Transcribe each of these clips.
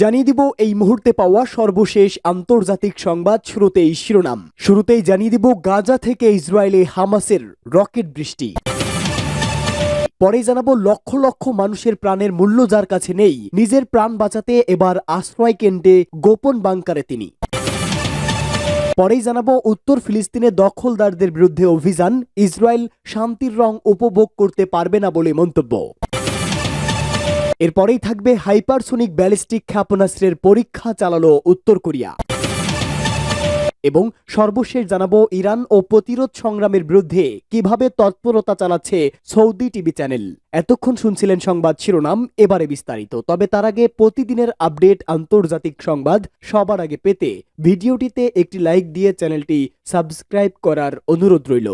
জানিয়ে দিব এই মুহূর্তে পাওয়া সর্বশেষ আন্তর্জাতিক সংবাদ শুরুতেই শিরোনাম। শুরুতেই জানিয়ে দিব গাজা থেকে ইসরায়েলে হামাসের রকেট বৃষ্টি। পরে জানাব লক্ষ লক্ষ মানুষের প্রাণের মূল্য যার কাছে নেই, নিজের প্রাণ বাঁচাতে এবার আশ্রয় কেন্দ্রে গোপন বাংকারে তিনি। পরেই জানাব উত্তর ফিলিস্তিনে দখলদারদের বিরুদ্ধে অভিযান, ইসরায়েল শান্তির রং উপভোগ করতে পারবে না বলে মন্তব্য। এরপরেই থাকবে হাইপারসোনিক ব্যালিস্টিক ক্ষেপণাস্ত্রের পরীক্ষা চালালো উত্তর কোরিয়া। এবং সর্বশেষ জানাব ইরান ও প্রতিরোধ সংগ্রামের বিরুদ্ধে কীভাবে তৎপরতা চালাচ্ছে সৌদি টিভি চ্যানেল। এতক্ষণ শুনছিলেন সংবাদ শিরোনাম, এবারে বিস্তারিত। তবে তার আগে প্রতিদিনের আপডেট আন্তর্জাতিক সংবাদ সবার আগে পেতে ভিডিওটিতে একটি লাইক দিয়ে চ্যানেলটি সাবস্ক্রাইব করার অনুরোধ রইল।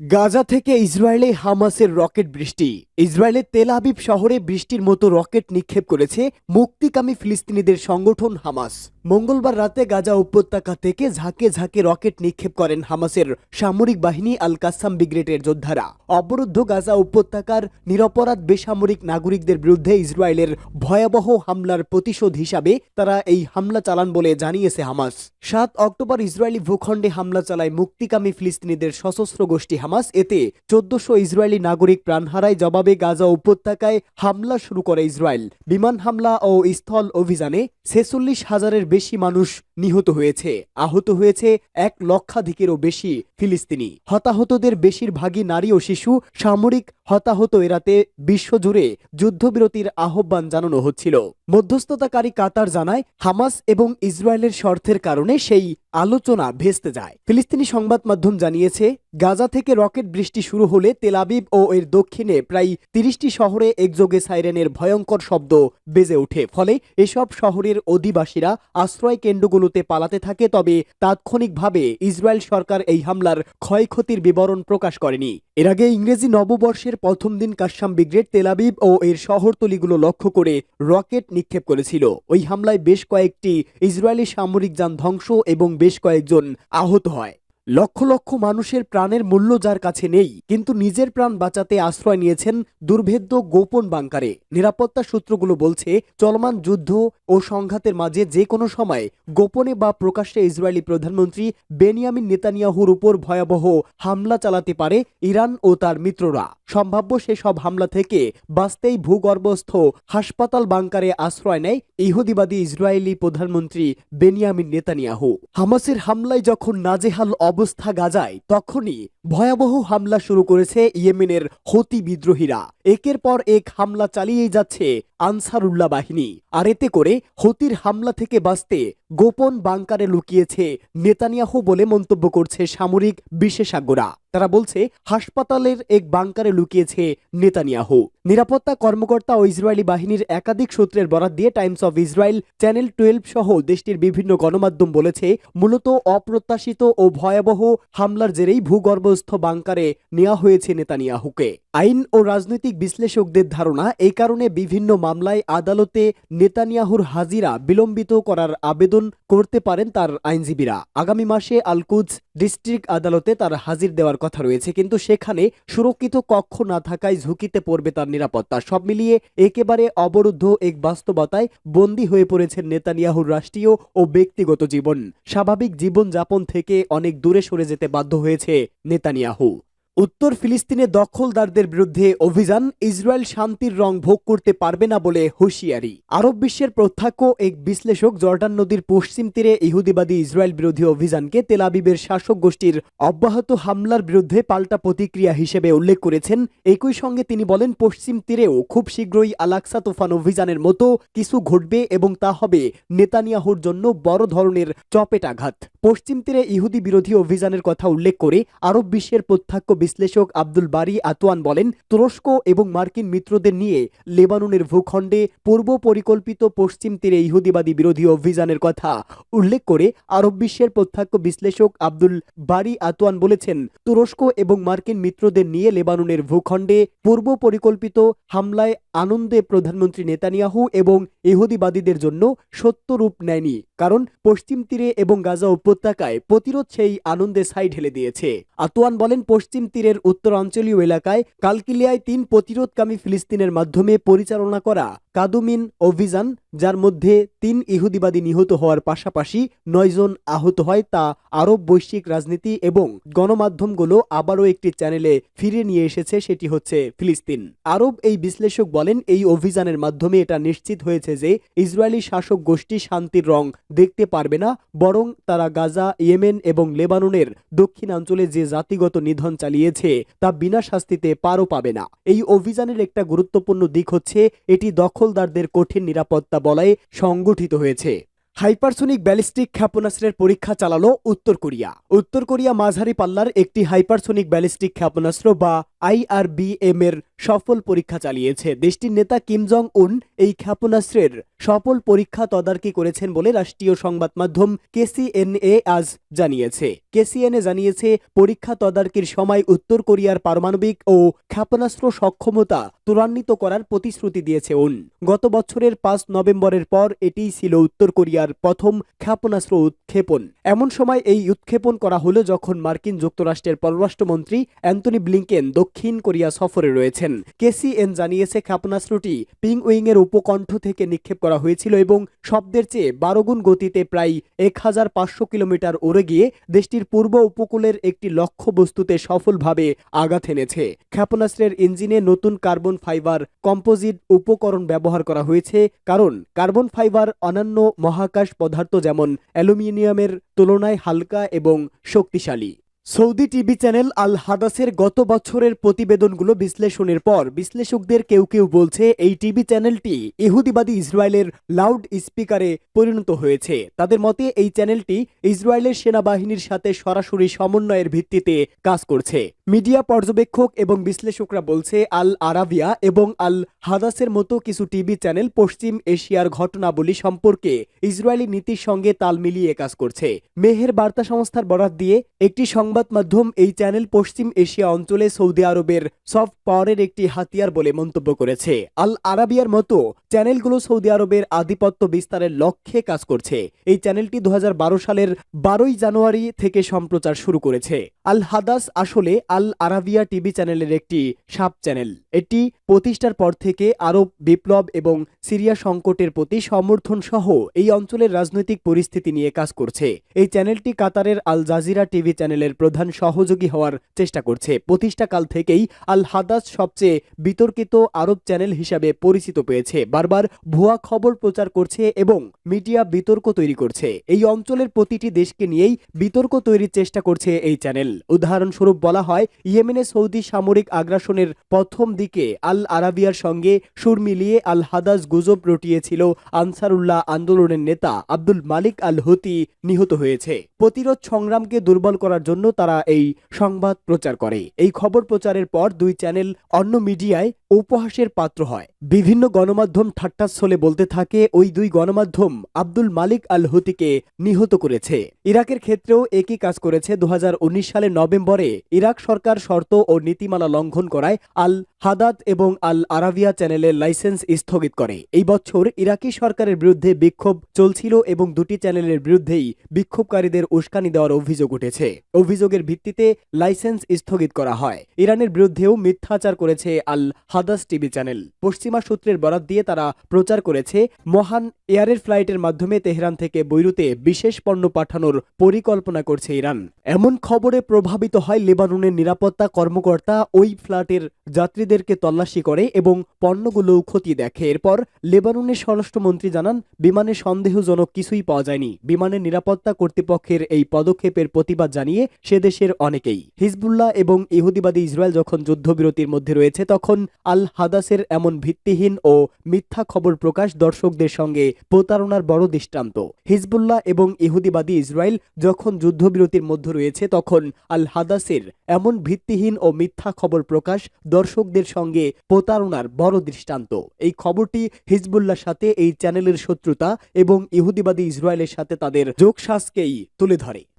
গাজা থেকে ইসরায়েলে হামাসের রকেট বৃষ্টি। ইসরায়েলের তেল আবিব শহরে বৃষ্টির মতো রকেট নিক্ষেপ করেছে মুক্তিকামী ফিলিস্তিনিদের সংগঠন হামাস। মঙ্গলবার রাতে গাজা উপত্যকা থেকে ঝাঁকে ঝাঁকে রকেট নিক্ষেপ করেন হামাসের সামরিক বাহিনী আল কাসাম ব্রিগেডের যোদ্ধারা। অবরুদ্ধ গাজা উপত্যকার নিরপরাধ বেসামরিক নাগরিকদের বিরুদ্ধে ইসরায়েলের ভয়াবহ হামলার প্রতিশোধ হিসাবে তারা এই হামলা চালান বলে জানিয়েছে হামাস। সাত অক্টোবর ইসরায়েলি ভূখণ্ডে হামলা চালায় মুক্তিকামী ফিলিস্তিনিদের সশস্ত্র গোষ্ঠী হামাস। এতে চোদ্দশো ইসরায়েলি নাগরিক প্রাণ হারায়। জবাবে গাজা উপত্যকায় হামলা শুরু করে ইসরায়েল। বিমান হামলা ও স্থল অভিযানে ছেচল্লিশ হাজারের বেশি মানুষ নিহত হয়েছে। আহত হয়েছে এক লক্ষাধিকেরও বেশি ফিলিস্তিনি। হতাহতদের বেশিরভাগই নারী ও শিশু। সামরিক হতাহত এড়াতে বিশ্বজুড়ে যুদ্ধবিরতির আহ্বান জানানো হচ্ছিল। মধ্যস্থতাকারী কাতার জানায়, হামাস এবং ইসরায়েলের স্বার্থের কারণে সেই আলোচনা ভেস্তে যায়। ফিলিস্তিনি সংবাদ মাধ্যম জানিয়েছে, গাজা থেকে রকেট বৃষ্টি শুরু হলে তেলাবিব ও এর দক্ষিণে প্রায় তিরিশটি শহরে একযোগে সাইরেনের ভয়ঙ্কর শব্দ বেজে ওঠে। ফলে এসব শহরের অধিবাসীরা আশ্রয় কেন্দ্রগুলোতে পালাতে থাকে, তবে তাৎক্ষণিকভাবে ইসরায়েল সরকার এই হামলার ক্ষয়ক্ষতির বিবরণ প্রকাশ করেনি। এর আগে ইংরেজি নববর্ষের প্রথম দিন কাশ্যাম ব্রিগেড তেলাবিব ও এর শহরতলিগুলো লক্ষ্য করে রকেট নিক্ষেপ করেছিল। ওই হামলায় বেশ কয়েকটি ইসরায়েলি সামরিক যান ধ্বংস এবং বেশ কয়েকজন আহত হয়। লক্ষ লক্ষ মানুষের প্রাণের মূল্য যার কাছে নেই, কিন্তু নিজের প্রাণ বাঁচাতে আশ্রয় নিয়েছেন দুর্ভেদ্য গোপন বাংকারে। নিরাপত্তা সূত্রগুলো বলছে, চলমান যুদ্ধ ও সংঘাতের মাঝে যে কোনো সময় গোপনে বা প্রকাশ্যে ইসরায়েলি প্রধানমন্ত্রী বেনিয়ামিন নেতানিয়াহুর উপর ভয়াবহ হামলা চালাতে পারে ইরান ও তার মিত্ররা। সম্ভাব্য সেসব হামলা থেকে বাঁচতেই ভূগর্ভস্থ হাসপাতাল বাংকারে আশ্রয় নেয় ইহুদিবাদী ইসরায়েলি প্রধানমন্ত্রী বেনিয়ামিন নেতানিয়াহু। হামাসের হামলায় যখন নাজেহাল অবস্থা গাজায়, তখনই ভয়াবহ হামলা শুরু করেছে ইয়েমেনের হতি বিদ্রোহীরা। একের পর এক হামলা চালিয়েই যাচ্ছে আনসারুল্লাহ বাহিনী। আর এতে করে হতির হামলা থেকে বাঁচতে গোপন বাংকারে লুকিয়েছে নেতানিয়াহু বলে মন্তব্য করছে সামরিক বিশেষজ্ঞরা। তারা বলছে, হাসপাতালের এক বাংকারে লুকিয়েছে নেতানিয়াহু। নিরাপত্তা কর্মকর্তা ও ইসরায়েলি বাহিনীর একাধিক সূত্রের বরাত দিয়ে Times of Israel channel twelve সহ দেশটির বিভিন্ন গণমাধ্যম বলেছে, মূলত অপ্রত্যাশিত ও ভয়াবহ হামলার জেরেই ভূগর্ভস্থ বাংকারে নেওয়া হয়েছে নেতানিয়াহুকে। আইন ও রাজনৈতিক বিশ্লেষকদের ধারণা, এই কারণে বিভিন্ন মামলায় আদালতে নেতানিয়াহুর হাজিরা বিলম্বিত করার আবেদন করতে পারেন তার আইনজীবীরা। আগামী মাসে আলকুজ ডিস্ট্রিক্ট আদালতে তার হাজির দেওয়ার কথা রয়েছে, কিন্তু সেখানে সুরক্ষিত কক্ষ না থাকায় ঝুঁকিতে পড়বে তার নিরাপত্তা। সব মিলিয়ে একেবারে অবরুদ্ধ এক বাস্তবতায় বন্দী হয়ে পড়েছেন নেতানিয়াহুর রাষ্ট্রীয় ও ব্যক্তিগত জীবন। স্বাভাবিক জীবনযাপন থেকে অনেক দূরে সরে যেতে বাধ্য হয়েছে নেতানিয়াহু। উত্তর ফিলিস্তিনে দখলদারদের বিরুদ্ধে অভিযান, ইসরায়েল শান্তির রং ভোগ করতে পারবে না বলে হুঁশিয়ারি। আরব বিশ্বের প্রত্যক্ষ এক বিশ্লেষক জর্ডান নদীর পশ্চিম তীরে ইহুদিবাদী ইসরায়েল বিরোধী অভিযানকে তেলাবিবের শাসক গোষ্ঠীর অব্যাহত হামলার বিরুদ্ধে পাল্টা প্রতিক্রিয়া হিসেবে উল্লেখ করেছেন। একই সঙ্গে তিনি বলেন, পশ্চিম তীরেও খুব শীঘ্রই আলাক্সা তুফান অভিযানের মতো কিছু ঘটবে এবং তা হবে নেতানিয়াহুর জন্য বড় ধরনের চপেটাঘাত। পশ্চিম তীরে ইহুদি বিরোধী অভিযানের কথা উল্লেখ করে আরব বিশ্বের প্রত্যক্ষ বিশ্লেষক আব্দুল বারি আতোয়ান বলেন, তুরস্ক এবং মার্কিন মিত্রদের নিয়ে লেবাননের ভূখণ্ডে পূর্ব পরিকল্পিত পশ্চিম তীরে ইহুদিবাদী বিরোধী অভিযানের কথা উল্লেখ করে আরব বিশ্বের প্রত্যক্ষ বিশ্লেষক আব্দুল বারি আতোয়ান বলেছেন, তুরস্ক এবং মার্কিন মিত্রদের নিয়ে লেবাননের ভূখণ্ডে পূর্ব পরিকল্পিত হামলায় আনন্দে প্রধানমন্ত্রী নেতানিয়াহু এবং ইহুদিবাদীদের জন্য সত্য রূপ নেয়নি। কারণ পশ্চিম তীরে এবং গাজা উপত্যকায় প্রতিরোধ সেই আনন্দে ছাই ঢেলে দিয়েছে। আতোয়ান বলেন, পশ্চিম তীরের উত্তরাঞ্চলীয় এলাকায় কালকিলিয়ায় তিন প্রতিরোধকামী ফিলিস্তিনের মাধ্যমে পরিচালনা করা কাদুমিন অভিযান, যার মধ্যে তিন ইহুদিবাদী নিহত হওয়ার পাশাপাশি নয়জন আহত হয় তা আরব বৈশ্বিক রাজনীতি এবং গণমাধ্যমগুলো আবারও একটি চ্যানেলে ফিরে নিয়ে এসেছে, সেটি হচ্ছে ফিলিস্তিন। আরব এই বিশ্লেষক বলেন, এই অভিযানের মাধ্যমে এটা নিশ্চিত হয়েছে যে ইসরায়েলি শাসক গোষ্ঠী শান্তির রং দেখতে পারবে না, বরং তারা গাজা, ইয়েমেন এবং লেবাননের দক্ষিণাঞ্চলে যে জাতিগত নিধন চালিয়েছে তা বিনা শাস্তিতে পারও পাবে না। এই অভিযানের একটা গুরুত্বপূর্ণ দিক হচ্ছে, এটি দখলদারদের কঠিন নিরাপত্তা বলয়ে সংগঠিত হয়েছে। হাইপারসোনিক ব্যালিস্টিক ক্ষেপণাস্ত্রের পরীক্ষা চালালো উত্তর কোরিয়া। উত্তর কোরিয়া মাঝারি পাল্লার একটি হাইপারসোনিক ব্যালিস্টিক ক্ষেপণাস্ত্র বা আইআরবিএম এর সফল পরীক্ষা চালিয়েছে। দেশটির নেতা কিম জং উন এই ক্ষেপণাস্ত্রের সফল পরীক্ষা তদারকি করেছেন বলে রাষ্ট্রীয় সংবাদ মাধ্যম কেসিএনএ আজ জানিয়েছে। কেসিএনএ জানিয়েছে, পরীক্ষা তদারকির সময় উত্তর কোরিয়ার পারমাণবিক ও ক্ষেপণাস্ত্র সক্ষমতা ত্বরান্বিত করার প্রতিশ্রুতি দিয়েছে উন। গত বছরের পাঁচ নভেম্বরের পর এটিই ছিল উত্তর কোরিয়ার প্রথম ক্ষেপণাস্ত্র উৎক্ষেপণ। এমন সময় এই উৎক্ষেপণ করা হলো যখন মার্কিন যুক্তরাষ্ট্রের পররাষ্ট্রমন্ত্রী অ্যান্টনি ব্লিংকেন দক্ষিণ কোরিয়া সফরে রয়েছেন। কেসিএন জানিয়েছে, ক্ষেপণাস্ত্রটি পিং উইং এর উপকণ্ঠ থেকে নিক্ষেপ করা হয়েছিল এবং শব্দের চেয়ে বারো গুণ গতিতে প্রায় এক হাজার পাঁচশো কিলোমিটার উড়ে গিয়ে দেশটির পূর্ব উপকূলের একটি লক্ষ্য বস্তুতে সফলভাবে আঘাত এনেছে। ক্ষেপণাস্ত্রের ইঞ্জিনে নতুন কার্বন ফাইবার কম্পোজিট উপকরণ ব্যবহার করা হয়েছে, কারণ কার্বন ফাইবার অন্যান্য মহাকাশ পদার্থ যেমন অ্যালুমিনিয়ামের তুলনায় হালকা এবং শক্তিশালী। সৌদি টিভি চ্যানেল আল হাদাসের গত বছরের প্রতিবেদনগুলো বিশ্লেষণের পর বিশ্লেষকদের কেউ কেউ বলছে এই টিভি চ্যানেলটি ইহুদিবাদী ইসরায়েলের লাউড স্পিকারে পরিণত হয়েছে। তাদের মতে এই চ্যানেলটি ইসরায়েলের সেনাবাহিনীর সাথে সরাসরি সমন্বয়ের ভিত্তিতে কাজ করছে। মিডিয়া পর্যবেক্ষক এবং বিশ্লেষকরা বলছে, আল আরাবিয়া এবং আল হাদাসের মতো কিছু টিভি চ্যানেল পশ্চিম এশিয়ার ঘটনাবলী সম্পর্কে ইসরায়েলি নীতির সঙ্গে তাল মিলিয়ে কাজ করছে। মেহের বার্তা সংস্থার বরাত দিয়ে একটি সংবাদ মাধ্যম এই চ্যানেল পশ্চিম এশিয়া অঞ্চলে সৌদি আরবের সফট পাওয়ারের একটি হাতিয়ার বলে মন্তব্য করেছে। আল আরাবিয়ার মতো চ্যানেলগুলো সৌদি আরবের আধিপত্য বিস্তারের লক্ষ্যে কাজ করছে। এই চ্যানেলটি দু হাজার বারো সালের বারোই জানুয়ারি থেকে সম্প্রচার শুরু করেছে। আল হাদাস আসলে আল আরাবিয়া টিভি চ্যানেলের একটি সাব চ্যানেল। এটি প্রতিষ্ঠার পর থেকে আরব বিপ্লব এবং সিরিয়া সংকটের প্রতি সমর্থন সহ এই অঞ্চলের রাজনৈতিক পরিস্থিতি নিয়ে কাজ করছে। এই চ্যানেলটি কাতারের আল জাজিরা টিভি চ্যানেলের প্রধান সহযোগী হওয়ার চেষ্টা করছে। প্রতিষ্ঠাকাল থেকেই আল হাদাস সবচেয়ে বিতর্কিত আরব চ্যানেল হিসাবে পরিচিত পেয়েছে। বারবার ভুয়া খবর প্রচার করছে এবং মিডিয়া বিতর্ক তৈরি করছে। এই অঞ্চলের প্রতিটি দেশকে নিয়েই বিতর্ক তৈরির চেষ্টা করছে এই চ্যানেল। উদাহরণস্বরূপ বলা হয়, ইয়েমেনে সৌদি সামরিক আগ্রাসনের প্রথম দিকে আল আরাবিয়ার সঙ্গে সুর মিলিয়ে আল হাদাস গুজব রটিয়েছিল আনসারুল্লাহ আন্দোলনের নেতা আব্দুল মালিক আল হুতি নিহত হয়েছে। প্রতিরোধ সংগ্রামকে দুর্বল করার জন্য তারা এই সংবাদ প্রচার করে। এই খবর প্রচারের পর দুই চ্যানেল অন্য মিডিয়ায় উপহাসের পাত্র হয়। বিভিন্ন গণমাধ্যম ঠাট্টাচ্ছলে বলতে থাকে, ওই দুই গণমাধ্যম আব্দুল মালিক আল হুতিকে নিহত করেছে। ইরাকের ক্ষেত্রেও একই কাজ করেছে। দু উনিশ সালের নভেম্বরে ইরাক সরকার শর্ত ও নীতিমালা লঙ্ঘন করায় আল হাদাত এবং আল আরাবিয়া চ্যানেলের লাইসেন্স স্থগিত করে। এই বছর ইরাকি সরকারের বিরুদ্ধে বিক্ষোভ চলছিল এবং দুটি চ্যানেলের বিরুদ্ধেই বিক্ষোভকারীদের উস্কানি দেওয়ার অভিযোগ উঠেছে। অভিযোগের ভিত্তিতে লাইসেন্স স্থগিত করা হয়। ইরানের বিরুদ্ধেও মিথ্যাচার করেছে আল হাদাস টিভি চ্যানেল। পশ্চিমা সূত্রের বরাত দিয়ে তারা প্রচার করেছে, মহান এয়ারের ফ্লাইটের মাধ্যমে তেহরান থেকে বৈরুতে বিশেষ পণ্য পাঠানোর পরিকল্পনা করছে ইরান। এমন খবরে প্রভাবিত হয় লেবাননের নিরাপত্তা কর্মকর্তা ওই ফ্লাইটের যাত্রীদেরকে তল্লাশি করে এবং পণ্যগুলোও ক্ষতি দেখে। এরপর লেবাননের স্বরাষ্ট্রমন্ত্রী জানান, বিমানে সন্দেহজনক কিছুই পাওয়া যায়নি। বিমানের নিরাপত্তা কর্তৃপক্ষের এই পদক্ষেপের প্রতিবাদ জানিয়ে সে দেশের অনেকেই। হিজবুল্লাহ এবং ইহুদিবাদী ইসরায়েল যখন যুদ্ধবিরতির মধ্যে রয়েছে, তখন আল হাদাসের এমন ভিত্তিহীন ও মিথ্যা খবর প্রকাশ দর্শকদের সঙ্গে প্রতারণার বড় দৃষ্টান্ত। হিজবুল্লাহ এবং ইহুদিবাদী ইসরায়েল যখন যুদ্ধবিরতির মধ্যে রয়েছে, তখন আল হাদাসের এমন ভিত্তিহীন ও মিথ্যা খবর প্রকাশ দর্শকদের সঙ্গে প্রতারণার বড় দৃষ্টান্ত। এই খবরটি হিজবুল্লাহর সাথে এই চ্যানেলের শত্রুতা এবং ইহুদিবাদী ইসরায়েলের সাথে তাদের যোগসাজকেই তুলে ধরে।